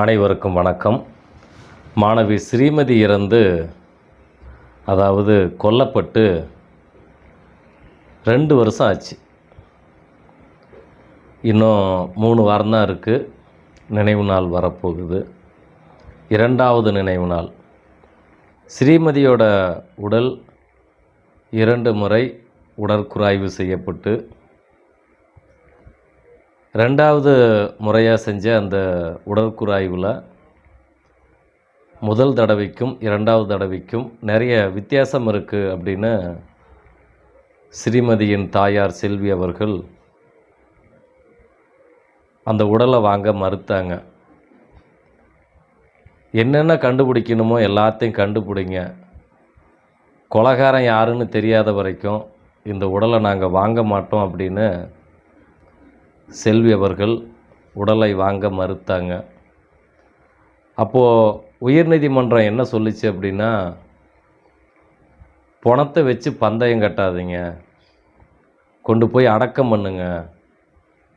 அனைவருக்கும் வணக்கம். மாணவி ஸ்ரீமதி இறந்து அதாவது கொல்லப்பட்டு ரெண்டு வருஷம் ஆச்சு. இன்னும் மூணு வாரம் தான் இருக்குது நினைவு நாள் வரப்போகுது. இரண்டாவது நினைவு நாள். ஸ்ரீமதியோட உடல் இரண்டு முறை உடற்குறாய்வு செய்யப்பட்டு ரெண்டாவது முறையாக செஞ்ச அந்த உடற்குறாய்வில் முதல் தடவைக்கும் இரண்டாவது தடவைக்கும் நிறைய வித்தியாசம் இருக்குது அப்படின்னு ஸ்ரீமதியின் தாயார் செல்வி அவர்கள் அந்த உடலை வாங்க மறுத்தாங்க. என்னென்ன கண்டுபிடிக்கணுமோ எல்லாத்தையும் கண்டுபிடிங்க. கொலகாரன் யாருன்னு தெரியாத வரைக்கும் இந்த உடலை நாங்கள் வாங்க மாட்டோம் அப்படின்னு செல்வி அவர்கள் உடலை வாங்க மறுத்தாங்க. அப்போது உயர்நீதிமன்றம் என்ன சொல்லிச்சு அப்படின்னா பணத்தை வச்சு பந்தயம் கட்டாதீங்க. கொண்டு போய் அடக்கம் பண்ணுங்க.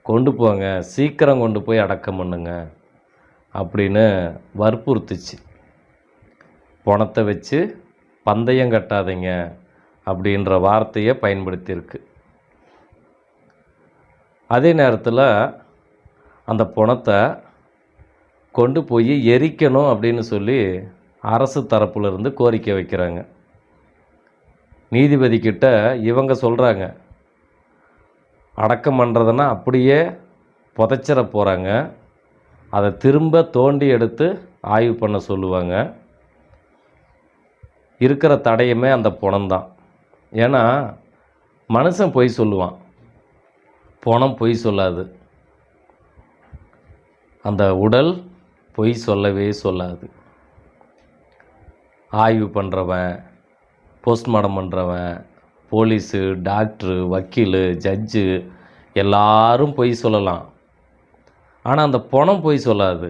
கொண்டு போங்க. சீக்கிரம் கொண்டு போய் அடக்கம் பண்ணுங்க. அப்படின்னு வற்புறுத்துச்சு. பணத்தை வச்சு பந்தயம் கட்டாதீங்க. அப்படின்ற வார்த்தையை பயன்படுத்தியிருக்கு. அதே நேரத்தில் அந்த பணத்தை கொண்டு போய் எரிக்கணும் அப்படின்னு சொல்லி அரசு தரப்புலேருந்து கோரிக்கை வைக்கிறாங்க. நீதிபதிக்கிட்ட இவங்க சொல்கிறாங்க அடக்கம் பண்ணுறதுன்னா அப்படியே புதைச்சிட போகிறாங்க அதை திரும்ப தோண்டி எடுத்து ஆய்வு பண்ண சொல்லுவாங்க. இருக்கிற தடையுமே அந்த பணம்தான். ஏன்னா மனுஷன் பொய் சொல்லுவான். பணம் பொய் சொல்லாது. அந்த உடல் பொய் சொல்லவே சொல்லாது. ஆய்வு பண்ணுறவன் போஸ்ட்மார்ட்டம் பண்ணுறவன் போலீஸு டாக்டரு வக்கீலு ஜட்ஜு எல்லாரும் பொய் சொல்லலாம். ஆனால் அந்த பணம் பொய் சொல்லாது.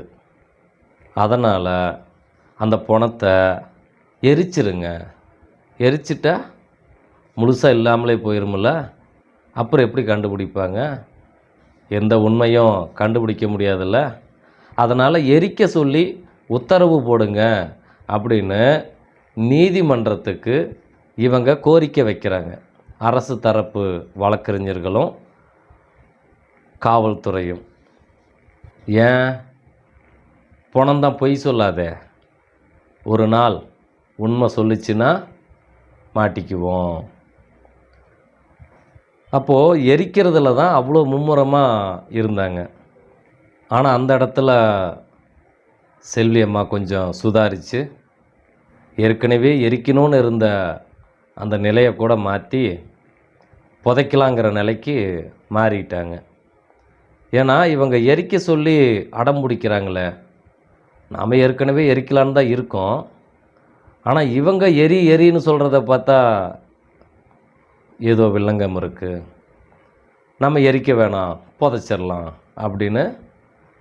அதனால் அந்த பணத்தை எரிச்சிருங்க. எரிச்சிட்டா முழுசாக இல்லாமலே போயிருமில்ல அப்புறம் எப்படி கண்டுபிடிப்பாங்க? எந்த உண்மையும் கண்டுபிடிக்க முடியாதுல்ல. அதனால் எரிக்க சொல்லி உத்தரவு போடுங்க அப்படின்னு நீதிமன்றத்துக்கு இவங்க கோரிக்கை வைக்கிறாங்க. அரசு தரப்பு வழக்கறிஞர்களும் காவல்துறையும். ஏன்? பணம்தான் பொய் சொல்லாதே. ஒரு நாள் உண்மை சொல்லிச்சுன்னா மாட்டிக்குவோம். அப்போது எரிக்கிறதுல தான் அவ்வளோ மும்முரமாக இருந்தாங்க. ஆனால் அந்த இடத்துல செல்வி அம்மா கொஞ்சம் சுதாரித்து ஏற்கனவே எரிக்கணும்னு இருந்த அந்த நிலையை கூட மாற்றி புதைக்கலாங்கிற நிலைக்கு மாறிட்டாங்க. ஏன்னா இவங்க எரிக்க சொல்லி அடம் பிடிக்கிறாங்களே நாம் ஏற்கனவே எரிக்கலான்னு தான் இருக்கோம். ஆனால் இவங்க எரி எரின்னு சொல்கிறத பார்த்தா ஏதோ வில்லங்கம் இருக்குது நம்ம எரிக்க வேணாம் புதைச்சிடலாம் அப்படின்னு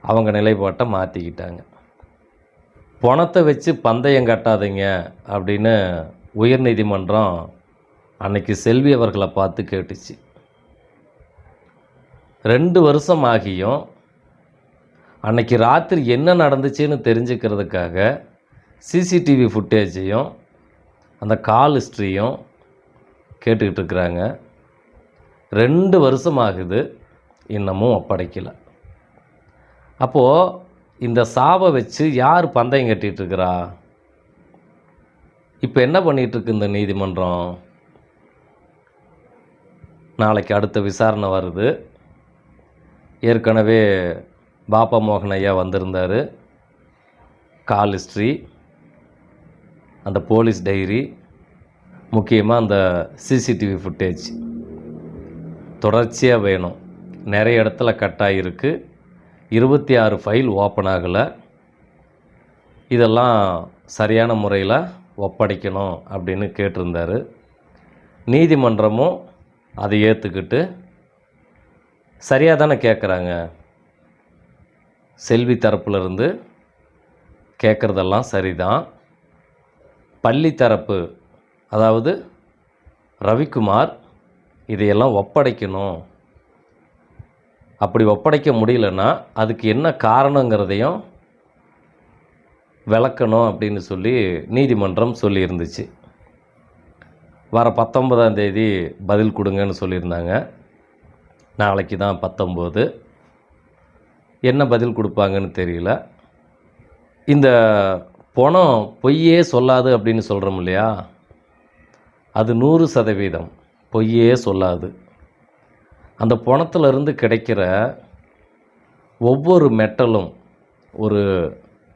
அவங்க நிலைப்பாட்டை மாற்றிக்கிட்டாங்க பணத்தை வச்சு பந்தயம் கட்டாதீங்க அப்படின்னு உயர்நீதிமன்றம் அன்னைக்கு செல்வி அவர்களை பார்த்து கேட்டுச்சு. ரெண்டு வருஷம் ஆகியும் அன்னைக்கு ராத்திரி என்ன நடந்துச்சுன்னு தெரிஞ்சுக்கிறதுக்காக சிசிடிவி ஃபுட்டேஜையும் அந்த கால் ஹிஸ்ட்ரியும் கேட்டுக்கிட்டு இருக்கிறாங்க ரெண்டு வருஷம் ஆகுது இன்னமும் ஒப்படைக்கலை. அப்போது இந்த சாவை வச்சு யார் பந்தயம் கட்டிகிட்டு இருக்கிறா இப்போ என்ன பண்ணிகிட்ருக்கு இந்த நீதிமன்றம்? நாளைக்கு அடுத்த விசாரணை வருது. ஏற்கனவே பாப்பா மோகன் ஐயா வந்திருந்தார். கால் ஹிஸ்ட்ரி அந்த போலீஸ் டைரி முக்கியமாக அந்த சிசிடிவி ஃபுட்டேஜ் தொடர்ச்சியாக வேணும். நிறைய இடத்துல கட் ஆகிருக்கு இருபத்தி ஆறு ஃபைல் ஓப்பன் ஆகலை. இதெல்லாம் சரியான முறையில் ஒப்படைக்கணும் அப்படின்னு கேட்டிருந்தாரு. நீதிமன்றமும் அதை ஏற்றுக்கிட்டு சரியாக தானே கேட்குறாங்க செல்வி தரப்புலேருந்து கேட்குறதெல்லாம் சரிதான். பள்ளி தரப்பு அதாவது ரவிக்குமார் இதையெல்லாம் ஒப்படைக்கணும். அப்படி ஒப்படைக்க முடியலன்னா அதுக்கு என்ன காரணங்கிறதையும் விளக்கணும் அப்படின்னு சொல்லி நீதிமன்றம் சொல்லியிருந்துச்சு. வர பத்தொன்பதாம் தேதி பதில் கொடுங்கன்னு சொல்லியிருந்தாங்க. நாளைக்கு தான் பத்தொம்போது. என்ன பதில் கொடுப்பாங்கன்னு தெரியல. இந்த பணம் பொய்யே சொல்லாது அப்படின்னு சொல்கிறோம் இல்லையா? அது நூறு சதவீதம். பொய்யே சொல்லாது. அந்த பணத்திலிருந்து கிடைக்கிற ஒவ்வொரு மெட்டலும் ஒரு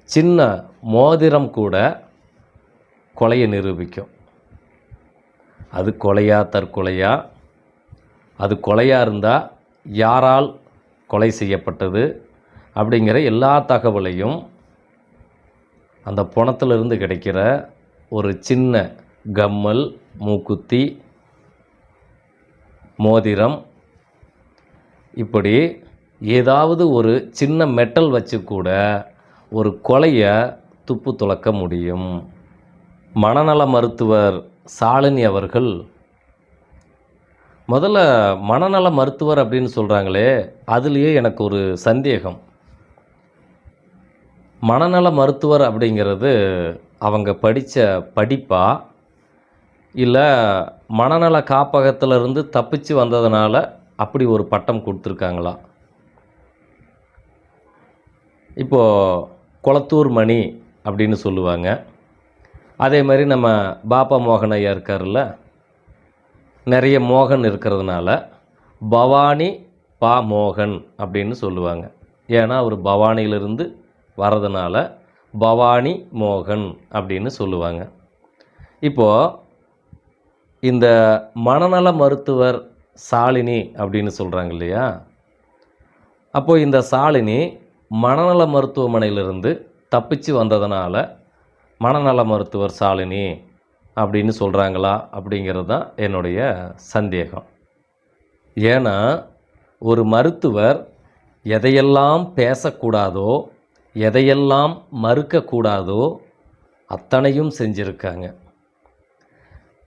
சின்ன மோதிரம் கூட கொலையை நிரூபிக்கும். அது கொலையா தற்கொலையா? அது கொலையாக இருந்தால் யாரால் கொலை செய்யப்பட்டது? அப்படிங்கிற எல்லா தகவலையும் அந்த பணத்திலிருந்து கிடைக்கிற ஒரு சின்ன கம்மல் மூக்குத்தி மோதிரம் இப்படி ஏதாவது ஒரு சின்ன மெட்டல் வச்சு கூட ஒரு கொலையை துப்பு துளக்க முடியும். மனநல மருத்துவர் சாலினி அவர்கள் முதல்ல மனநல மருத்துவர் அப்படின்னு சொல்கிறாங்களே அதுலேயே எனக்கு ஒரு சந்தேகம். மனநல மருத்துவர் அப்படிங்கிறது அவங்க படித்த படிப்பாக இல்லை மனநல காப்பகத்திலிருந்து தப்பிச்சு வந்ததுனால அப்படி ஒரு பட்டம் கொடுத்துருக்காங்களா? இப்போது குளத்தூர் மணி அப்படின்னு சொல்லுவாங்க. அதே மாதிரி நம்ம பாப்பா மோகன் ஐயா இருக்கார்ல நிறைய மோகன் இருக்கிறதுனால பவானி பா மோகன் அப்படின்னு சொல்லுவாங்க. ஏன்னா அவர் பவானியிலிருந்து வரதுனால பவானி மோகன் அப்படின்னு சொல்லுவாங்க. இப்போது இந்த மனநல மருத்துவர் சாலினி அப்படின்னு சொல்கிறாங்க இல்லையா? அப்போது இந்த சாலினி மனநல மருத்துவமனையிலிருந்து தப்பிச்சு வந்ததுனால மனநல மருத்துவர் சாலினி அப்படின்னு சொல்கிறாங்களா அப்படிங்கிறது தான் என்னுடைய சந்தேகம். ஏன்னா ஒரு மருத்துவர் எதையெல்லாம் பேசக்கூடாதோ எதையெல்லாம் மறுக்கக்கூடாதோ அத்தனையும் செஞ்சுருக்காங்க.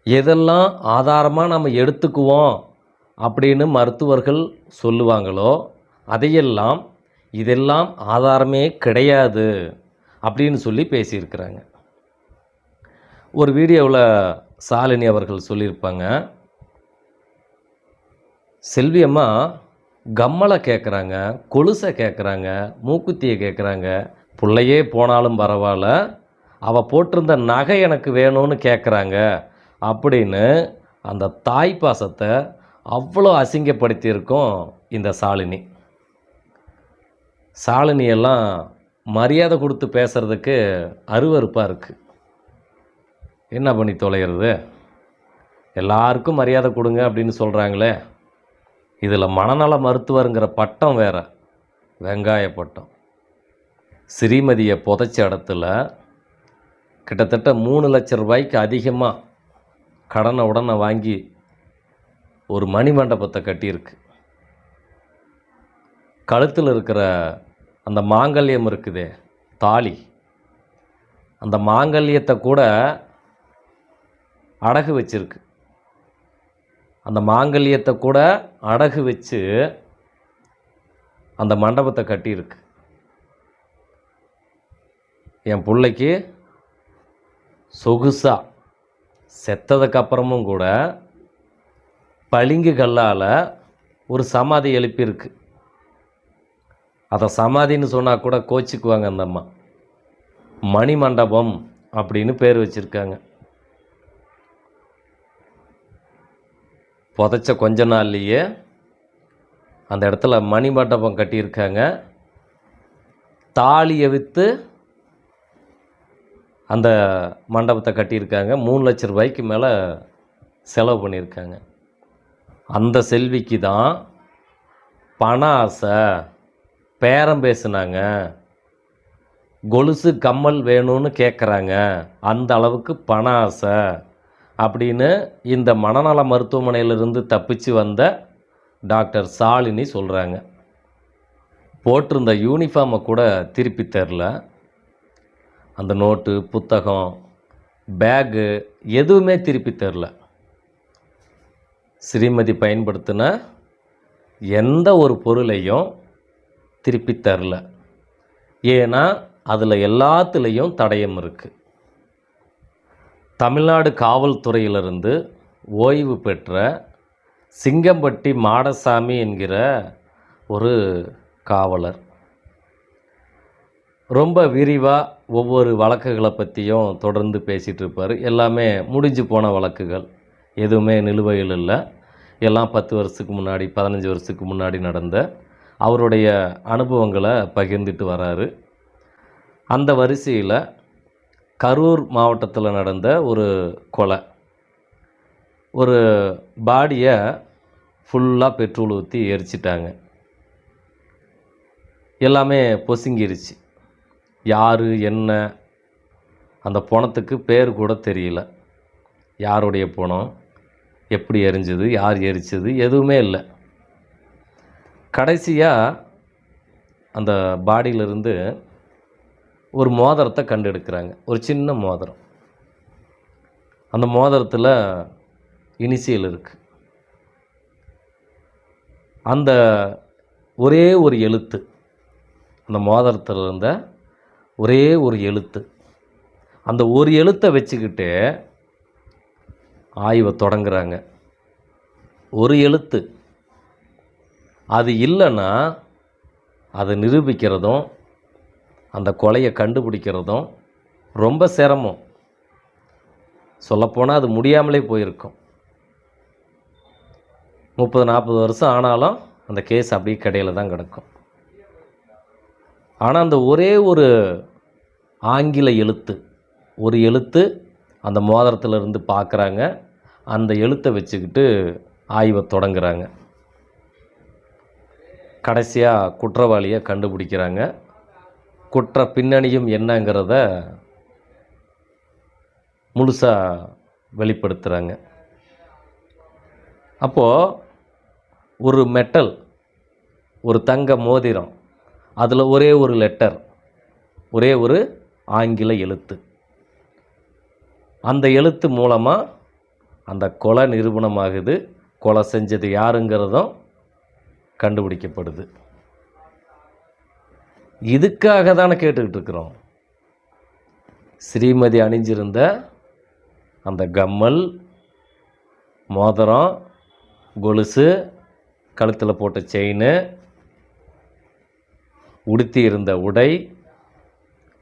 எதெல்லாம் ஆதாரமாக நம்ம எடுத்துக்குவோம் அப்படின்னு மருத்துவர்கள் சொல்லுவாங்களோ அதையெல்லாம் இதெல்லாம் ஆதாரமே கிடையாது அப்படின்னு சொல்லி பேசியிருக்கிறாங்க. ஒரு வீடியோவில் சாலினி அவர்கள் சொல்லியிருப்பாங்க. செல்வி அம்மா கம்மலை கேட்குறாங்க கொலுசை கேட்குறாங்க மூக்குத்தியை கேட்குறாங்க பிள்ளையே போனாலும் பரவாயில்ல அவள் போட்டிருந்த நகை எனக்கு வேணும்னு கேட்குறாங்க அப்படின்னு அந்த தாய் பாசத்தை அவ்வளோ அசிங்கப்படுத்தியிருக்கோம் இந்த சாலினி. சாலினியெல்லாம் மரியாதை கொடுத்து பேசுகிறதுக்கு அருவருப்பாக இருக்குது என்ன பண்ணி தொலைகிறது எல்லாருக்கும் மரியாதை கொடுங்க அப்படின்னு சொல்கிறாங்களே இதில் மனநல மருத்துவருங்கிற பட்டம் வேறு. வெங்காய பட்டம் ஸ்ரீமதியை புதைச்ச இடத்துல கிட்டத்தட்ட மூணு லட்ச ரூபாய்க்கு அதிகமாக கடனை உடனே வாங்கி ஒரு மணி மண்டபத்தை கட்டியிருக்கு. கழுத்தில் இருக்கிற அந்த மாங்கல்யம் இருக்குதே தாலி. அந்த மாங்கல்யத்தை கூட அடகு வச்சிருக்கு. அந்த மாங்கல்யத்தை கூட அடகு வச்சு அந்த மண்டபத்தை கட்டியிருக்கு. என் பிள்ளைக்கு சொகுசாக செத்ததுக்கப்புறமும் கூட பளிங்கு கல்லால் ஒரு சமாதி எழுப்பியிருக்கு. அதை சமாதின்னு சொன்னால் கூட கோச்சிக்குவாங்க அந்த அம்மா. மணி மண்டபம் அப்படின்னு பேர் வச்சுருக்காங்க. புதைச்ச கொஞ்ச நாள்லேயே அந்த இடத்துல மணி மண்டபம் கட்டியிருக்காங்க. தாலியை விற்று அந்த மண்டபத்தை கட்டியிருக்காங்க. மூணு லட்ச ரூபாய்க்கு மேலே செலவு பண்ணியிருக்காங்க. அந்த செல்விக்கு தான் பண ஆசை. பேரம் பேசுனாங்க. கொலுசு கம்மல் வேணும்னு கேட்குறாங்க அந்த அளவுக்கு பண ஆசை அப்படின்னு இந்த மனநல மருத்துவமனையிலிருந்து தப்பிச்சு வந்த டாக்டர் சாலினி சொல்கிறாங்க போட்டிருந்த யூனிஃபார்மை கூட திருப்பி தரல அந்த நோட்டு புத்தகம் பேகு எதுவுமே திருப்பி தரல. ஸ்ரீமதி பயன்படுத்தின எந்த ஒரு பொருளையும் திருப்பி தரல. ஏன்னா அதில் எல்லாத்துலேயும் தடயம் இருக்குது தமிழ்நாடு காவல்துறையிலிருந்து ஓய்வு பெற்ற சிங்கம்பட்டி மாடசாமி என்கிற ஒரு காவலர். ரொம்ப விரிவாக ஒவ்வொரு வழக்குகளை பற்றியும் தொடர்ந்து பேசிகிட்டு இருப்பார். எல்லாமே முடிஞ்சு போன வழக்குகள். எதுவுமே நிலுவையில் இல்லை. எல்லாம் பத்து வருஷத்துக்கு முன்னாடி பதினஞ்சு வருஷத்துக்கு முன்னாடி நடந்த அவருடைய அனுபவங்களை பகிர்ந்துட்டு வராரு. அந்த வரிசையில் கரூர் மாவட்டத்தில் நடந்த ஒரு கொலை. ஒரு பாடியை ஃபுல்லாக பெட்ரோல் ஊற்றி எரிச்சிட்டாங்க. எல்லாமே பொசுங்கிருச்சு. யார் என்ன அந்த பணத்துக்கு பேர் கூட தெரியல. யாருடைய பணம் எப்படி எரிஞ்சது யார் எரிச்சது எதுவுமே இல்லை. கடைசியாக அந்த பாடியிலிருந்து ஒரு மோதிரத்தை கண்டெடுக்கிறாங்க. ஒரு சின்ன மோதிரம். அந்த மோதிரத்தில் இனிஷியல் இருக்குது அந்த ஒரே ஒரு எழுத்து அந்த மோதிரத்தில் இருந்த ஒரே ஒரு எழுத்து. அந்த ஒரு எழுத்தை வச்சுக்கிட்டு ஆய்வை தொடங்குறாங்க. ஒரு எழுத்து. அது இல்லைன்னா அதை நிரூபிக்கிறதும் அந்த கொலையை கண்டுபிடிக்கிறதும் ரொம்ப சிரமம். சொல்லப்போனால் அது முடியாமலே போயிருக்கும். முப்பது நாற்பது வருஷம் ஆனாலும் அந்த கேஸ் அப்படியே கடையில் தான் கிடக்கும். ஆனால் அந்த ஒரே ஒரு ஆங்கில எழுத்து ஒரு எழுத்து அந்த மோதிரத்துல இருந்து பார்க்குறாங்க. அந்த எழுத்தை வச்சுக்கிட்டு ஆய்வை தொடங்குறாங்க. கடைசியாக குற்றவாளியை கண்டுபிடிக்கிறாங்க. குற்ற பின்னணியும் என்னங்கிறத முழுசாக வெளிப்படுத்துகிறாங்க அப்போது ஒரு மெட்டல் ஒரு தங்க மோதிரம் அதில் ஒரே ஒரு லெட்டர் ஒரே ஒரு ஆங்கில எழுத்து. அந்த எழுத்து மூலமாக அந்த கொலை நிரூபணமாகுது கொலை செஞ்சது யாருங்கிறதும் கண்டுபிடிக்கப்படுது. இதுக்காக தானே கேட்டுக்கிட்டு இருக்கிறோம். ஸ்ரீமதி அணிஞ்சிருந்த அந்த கம்மல் மோதிரம் கொலுசு கழுத்தில் போட்ட செயின் உடுத்தி இருந்த உடை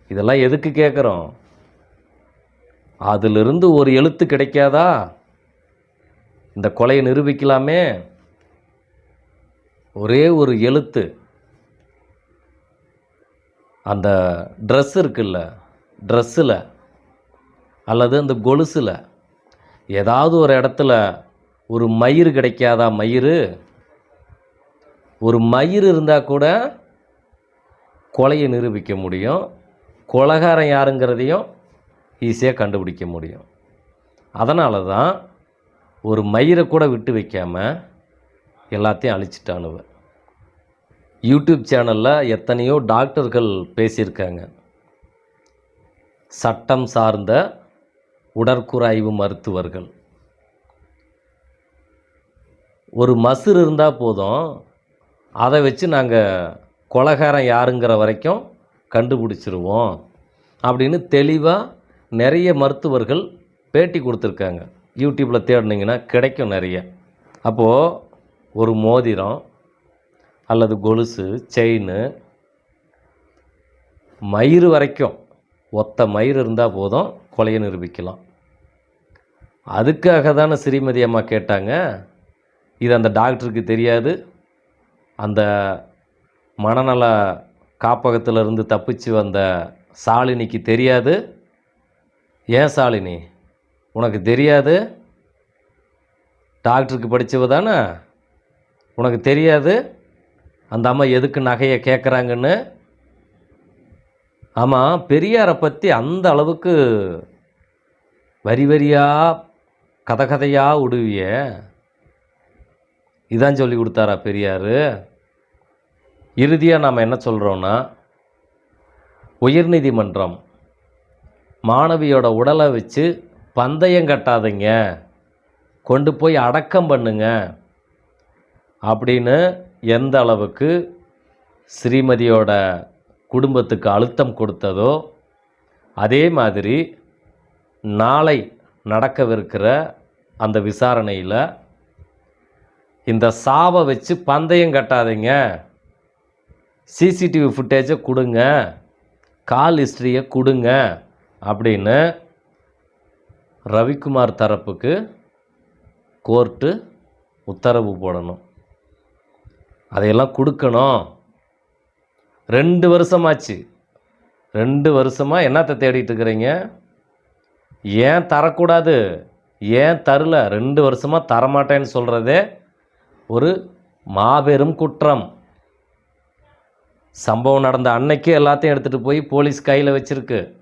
இதெல்லாம் எதுக்கு கேட்குறோம் அதிலிருந்து ஒரு எழுத்து கிடைக்காதா? இந்த கொலையை நிரூபிக்கலாமே? ஒரே ஒரு எழுத்து. அந்த ட்ரெஸ் இருக்குல்ல ட்ரெஸ்ஸில் அல்லது அந்த கொலுசில் ஏதாவது ஒரு இடத்துல ஒரு மயிர் கிடைக்காதா மயிர் ஒரு மயிர் இருந்தால் கூட கொலையை நிரூபிக்க முடியும். கொலகாரன் யாருங்கிறதையும் ஈஸியாக கண்டுபிடிக்க முடியும். அதனால தான் ஒரு மயிரை கூட விட்டு வைக்காமல் எல்லாத்தையும் அழிச்சிட்டானுவ யூடியூப் சேனலில் எத்தனையோ டாக்டர்கள் பேசியிருக்காங்க. சட்டம் சார்ந்த உடற்குறாய்வு மருத்துவர்கள். ஒரு மசுர் இருந்தால் போதும். அதை வச்சு நாங்கள் கொலகாரன் யாருங்கிற வரைக்கும் கண்டுபிடிச்சிருவோம் அப்படின்னு தெளிவாக நிறைய மருத்துவர்கள் பேட்டி கொடுத்துருக்காங்க. யூடியூப்பில் தேடினீங்கன்னா கிடைக்கும் நிறைய. அப்போது ஒரு மோதிரம் அல்லது கொலுசு செயின் மயிறு வரைக்கும் ஒத்த மயிர் இருந்தால் போதும் கொலையை நிரூபிக்கலாம். அதுக்காக தானே ஸ்ரீமதி அம்மா கேட்டாங்க. இது அந்த டாக்டருக்கு தெரியாது. அந்த மனநல காப்பகத்திலிருந்து தப்பிச்சு வந்த சாலினிக்கு தெரியாது. ஏன் சாலினி? உனக்கு தெரியாது? டாக்டருக்கு படித்தவ தானே? உனக்கு தெரியாது? அந்த அம்மா எதுக்கு நகையை கேட்குறாங்கன்னு ஆமாம் பெரியாரை பற்றி அந்த அளவுக்கு வரி வரியாக கதை கதையாக உடுவிய? இதான் சொல்லி கொடுத்தாரா பெரியார்? இறுதியாக நாம் என்ன சொல்கிறோன்னா உயர்நீதிமன்றம் மாணவியோட உடலை வச்சு பந்தயம் கட்டாதீங்க கொண்டு போய் அடக்கம் பண்ணுங்க அப்படின்னு எந்த அளவுக்கு ஸ்ரீமதியோட குடும்பத்துக்கு அழுத்தம் கொடுத்ததோ அதே மாதிரி நாளை நடக்கவிருக்கிற அந்த விசாரணையில் இந்த சாவை வச்சு பந்தயம் கட்டாதீங்க. சிசிடிவி ஃபுட்டேஜை கொடுங்க. கால் ஹிஸ்ட்ரியை கொடுங்க. அப்படின்னு ரவிக்குமார் தரப்புக்கு கோர்ட்டு உத்தரவு போடணும். அதையெல்லாம் கொடுக்கணும். ரெண்டு வருஷமாச்சு. ரெண்டு வருஷமாக என்னத்தை தேடிட்டு இருக்கிறீங்க? ஏன் தரக்கூடாது? ஏன் தரல? ரெண்டு வருஷமாக தரமாட்டேன்னு சொல்கிறதே ஒரு மாபெரும் குற்றம். சம்பவம் நடந்த அன்னைக்கு எல்லாத்தையும் எடுத்துகிட்டு போய் போலீஸ் கையில் வச்சுருக்கு.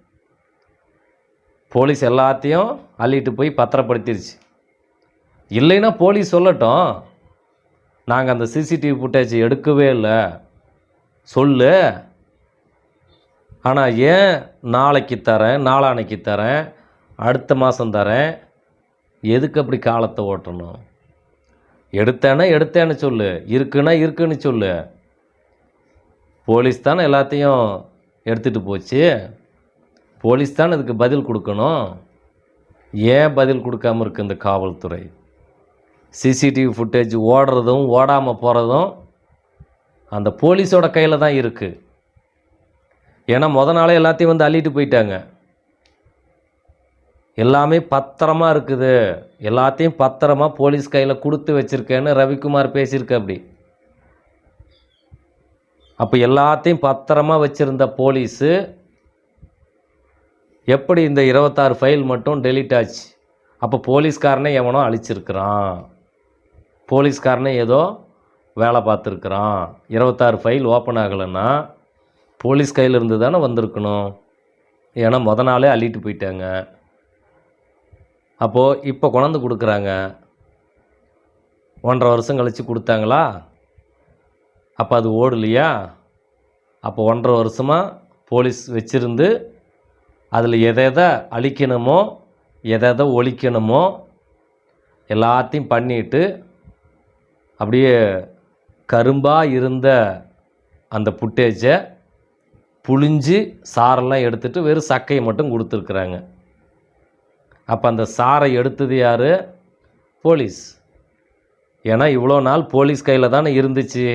போலீஸ் எல்லாத்தையும் அள்ளிட்டு போய் பத்திரப்படுத்திருச்சு. இல்லைன்னா போலீஸ் சொல்லட்டும். நாங்கள் அந்த சிசிடிவி ஃபுட்டேஜ் எடுக்கவே இல்லை. சொல்லு. ஆனால் ஏன் நாளைக்கு தரேன் நாளான்னைக்கு தரேன் அடுத்த மாதம் தரேன்? எதுக்கு அப்படி காலத்தை ஓட்டணும்? எடுத்தேன்னா எடுத்தேன்னு சொல்லு. இருக்குன்னா இருக்குன்னு சொல்லு. போலீஸ் தானே எல்லாத்தையும் எடுத்துகிட்டு போச்சு? போலீஸ் தானே இதுக்கு பதில் கொடுக்கணும்? ஏன் பதில் கொடுக்காம இருக்கு இந்த காவல்துறை? சிசிடிவி ஃபுட்டேஜ் ஓடுறதும் ஓடாமல் போகிறதும் அந்த போலீஸோட கையில் தான் இருக்குது ஏன்னா முத நாளே எல்லாத்தையும் வந்து அள்ளிட்டு போயிட்டாங்க. எல்லாமே பத்திரமா இருக்குது. எல்லாத்தையும் பத்திரமா போலீஸ் கையில் கொடுத்து வச்சிருக்கேன்னு ரவிக்குமார் பேசியிருக்க அப்படி அப்போ எல்லாத்தையும் பத்திரமா வச்சுருந்த போலீஸு எப்படி இந்த இருபத்தாறு ஃபைல் மட்டும் டெலீட் ஆச்சு? அப்போ போலீஸ்காரனே எவனோ அழிச்சிருக்கிறான். போலீஸ்காரனே ஏதோ வேலை பார்த்துருக்குறான். இருபத்தாறு ஃபைல் ஓப்பன் ஆகலைன்னா போலீஸ் கையில் இருந்து தானே வந்திருக்கணும். ஏன்னா முத நாளே அள்ளிட்டு போயிட்டாங்க. அப்போது இப்போ கொண்டாந்து கொடுக்குறாங்க. ஒன்றரை வருஷம் கழித்து கொடுத்தாங்களா? அப்போ அது ஓடலையா? அப்போ ஒன்றரை வருஷமாக போலீஸ் வச்சுருந்து அதில் எதை எதை அழிக்கணுமோ எதை எதை ஒழிக்கணுமோ எல்லாத்தையும் பண்ணிட்டு அப்படியே கரும்பாக இருந்த அந்த புட்டேஜை புழிஞ்சு சாரெல்லாம் எடுத்துகிட்டு வெறும் சக்கையை மட்டும் கொடுத்துருக்குறாங்க. அப்போ அந்த சாரை எடுத்தது யார்? போலீஸ். ஏன்னா இவ்வளோ நாள் போலீஸ் கையில் தானே இருந்துச்சு.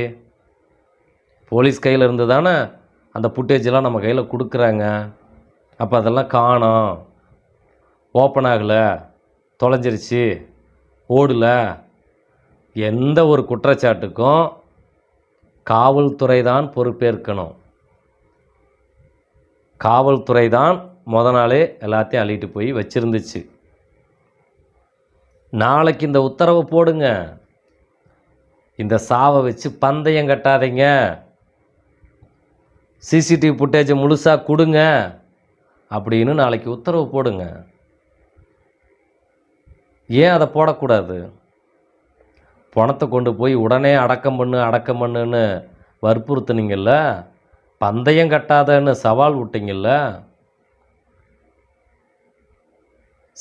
போலீஸ் கையில் இருந்து தானே அந்த புட்டேஜெலாம் நம்ம கையில் கொடுக்குறாங்க. அப்போ அதெல்லாம் காணோம். ஓப்பன் ஆகலை. தொலைஞ்சிருச்சு. ஓடல. எந்த ஒரு குற்றச்சாட்டுக்கும் காவல்துறை தான் பொறுப்பேற்கணும். காவல்துறை தான் முத நாளே எல்லாத்தையும் அள்ளிட்டு போய் வச்சுருந்துச்சு. நாளைக்கு இந்த உத்தரவை போடுங்க. இந்த சாவை வச்சு பந்தயம் கட்டாதீங்க. சிசிடிவி ஃபுட்டேஜை முழுசாக கொடுங்க அப்படின்னு நாளைக்கு உத்தரவு போடுங்க. ஏன் அதை போடக்கூடாது? பணத்தை கொண்டு போய் உடனே அடக்கம் பண்ணு அடக்கம் பண்ணுன்னு வற்புறுத்துனீங்கள்ல பந்தயம் கட்டாதன்னு சவால் விட்டீங்கல்ல?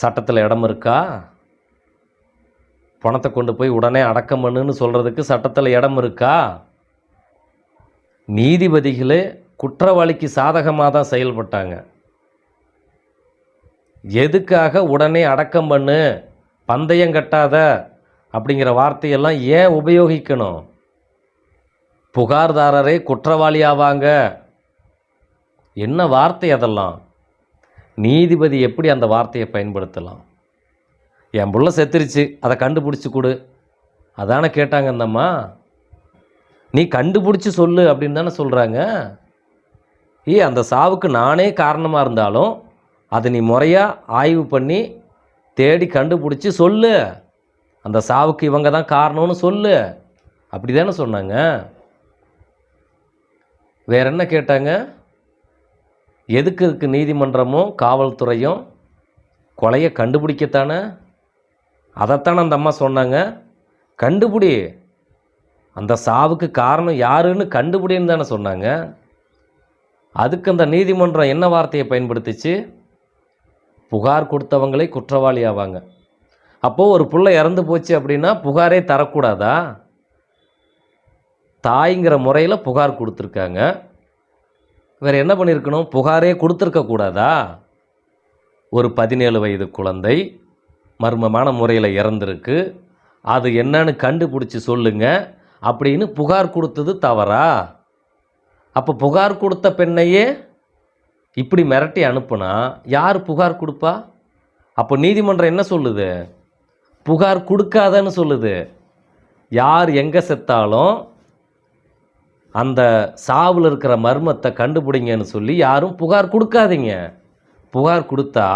சட்டத்தில் இடம் இருக்கா? பணத்தை கொண்டு போய் உடனே அடக்கம் பண்ணுன்னு சொல்கிறதுக்கு சட்டத்தில் இடம் இருக்கா? நீதிபதிகளே குற்றவாளிக்கு சாதகமாக தான் செயல்பட்டாங்க. எதுக்காக உடனே அடக்கம் பண்ணு பந்தயம் கட்டாத அப்படிங்கிற வார்த்தையெல்லாம் ஏன் உபயோகிக்கணும்? புகார்தாரரே குற்றவாளி ஆவாங்க என்ன வார்த்தை அதெல்லாம்? நீதிபதி எப்படி அந்த வார்த்தையை பயன்படுத்தலாம்? என் புள்ள செத்துருச்சு அதை கண்டுபிடிச்சி கொடு. அதானே கேட்டாங்க இந்தம்மா நீ கண்டுபிடிச்சி சொல்லு அப்படின்னு தானே சொல்கிறாங்க ஏ அந்த சாவுக்கு நானே காரணமாக இருந்தாலும் அதை நீ முறையாக ஆய்வு பண்ணி தேடி கண்டுபிடிச்சி சொல்லு. அந்த சாவுக்கு இவங்க தான் காரணம்னு சொல்லு. அப்படி தானே சொன்னாங்க. வேற என்ன கேட்டாங்க? எதுக்கு இருக்கு நீதிமன்றமும் காவல்துறையும் கொலையை கண்டுபிடிக்கத்தானே? அதைத்தானே அந்த அம்மா சொன்னாங்க. கண்டுபிடி. அந்த சாவுக்கு காரணம் யாருன்னு கண்டுபிடின்னு தானே சொன்னாங்க. அதுக்கு அந்த நீதிமன்றம் என்ன வார்த்தையை பயன்படுத்திச்சு? புகார் கொடுத்தவங்களே குற்றவாளி ஆவாங்க. அப்போது ஒரு பிள்ளை இறந்து போச்சு அப்படின்னா புகாரே தரக்கூடாதா? தாய்ங்கிற முறையில் புகார் கொடுத்துருக்காங்க. வேறு என்ன பண்ணியிருக்கணும் புகாரே கொடுத்துருக்க கூடாதா? ஒரு பதினேழு வயது குழந்தை மர்மமான முறையில் இறந்துருக்கு. அது என்னன்னு கண்டுபிடிச்சி சொல்லுங்க. அப்படின்னு புகார் கொடுத்தது தவறா? அப்போ புகார் கொடுத்த பெண்ணையே இப்படி மிரட்டி அனுப்புனா யார் புகார் கொடுப்பா? அப்போ நீதிமன்றம் என்ன சொல்லுது? புகார் கொடுக்காதன்னு சொல்லுது. யார் எங்கே செத்தாலும் அந்த சாவில் இருக்கிற மர்மத்தை கண்டுபிடிங்கன்னு சொல்லி யாரும் புகார் கொடுக்காதீங்க. புகார் கொடுத்தா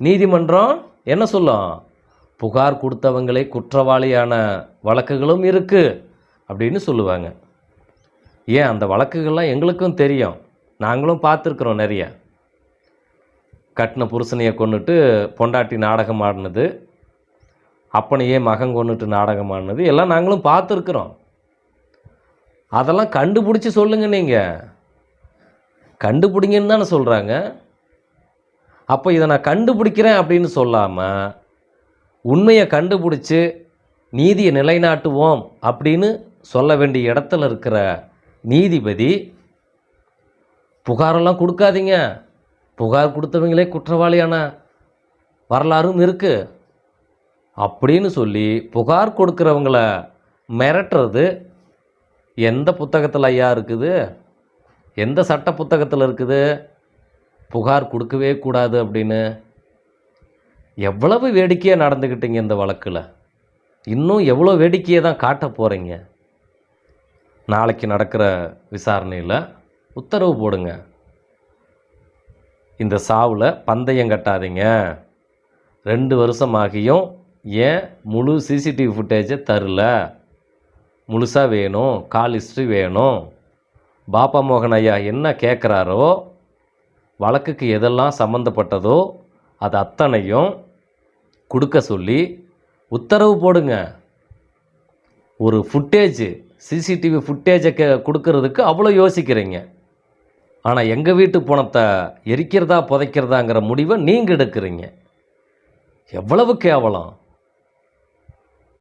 நீதிமன்றம் என்ன சொல்லும்? புகார் கொடுத்தவங்களே குற்றவாளியான வழக்குகளும் இருக்குது அப்படின்னு சொல்லுவாங்க. ஏன் அந்த வழக்குகள்லாம் எங்களுக்கும் தெரியும். நாங்களும் பார்த்துருக்குறோம் நிறைய. கட்டின புருஷனையை கொண்டுட்டு பொண்டாட்டி நாடகம் ஆடினது. அப்பனையே மகன் கொண்டுட்டு நாடகம் ஆடினது. எல்லாம் நாங்களும் பார்த்துருக்குறோம். அதெல்லாம் கண்டுபிடிச்சி சொல்லுங்க நீங்கள் கண்டுபிடிங்கன்னு தானே சொல்கிறாங்க அப்போ இதை நான் கண்டுபிடிக்கிறேன் அப்படின்னு சொல்லாமல் உண்மையை கண்டுபிடிச்சி நீதியை நிலைநாட்டுவோம் அப்படின்னு சொல்ல வேண்டிய இடத்துல இருக்கிற நீதிபதி புகாரெல்லாம் கொடுக்காதீங்க. புகார் கொடுத்தவங்களே குற்றவாளியான வரலாறும் இருக்குது அப்படின்னு சொல்லி புகார் கொடுக்குறவங்கள மிரட்டுறது எந்த புத்தகத்தில் ஐயா இருக்குது? எந்த சட்ட புத்தகத்தில் இருக்குது? புகார் கொடுக்கவே கூடாது அப்படின்னு எவ்வளவு வேடிக்கையாக நடந்துக்கிட்டீங்க இந்த வழக்கில்? இன்னும் எவ்வளோ வேடிக்கையை தான் காட்ட போகிறீங்க நாளைக்கு நடக்கிற விசாரணையில் உத்தரவு போடுங்க. இந்த சாவில் பந்தயம் கட்டாதீங்க. ரெண்டு வருஷம் ஆகியும் ஏன் முழு சிசிடிவி ஃபுட்டேஜை தரல? முழுசாக வேணும் கால் ஹிஸ்ட்ரி வேணும். பாப்பா மோகன் ஐயா என்ன கேட்குறாரோ வழக்குக்கு எதெல்லாம் சம்மந்தப்பட்டதோ அது அத்தனையும் கொடுக்க சொல்லி உத்தரவு போடுங்க. ஒரு ஃபுட்டேஜு சிசிடிவி ஃபுட்டேஜை கொடுக்கறதுக்கு அவ்வளோ யோசிக்கிறீங்க. ஆனால் எங்கள் வீட்டு பணத்தை எரிக்கிறதா புதைக்கிறதாங்கிற முடிவை நீங்கள் எடுக்கிறீங்க. எவ்வளவு கேவலம்.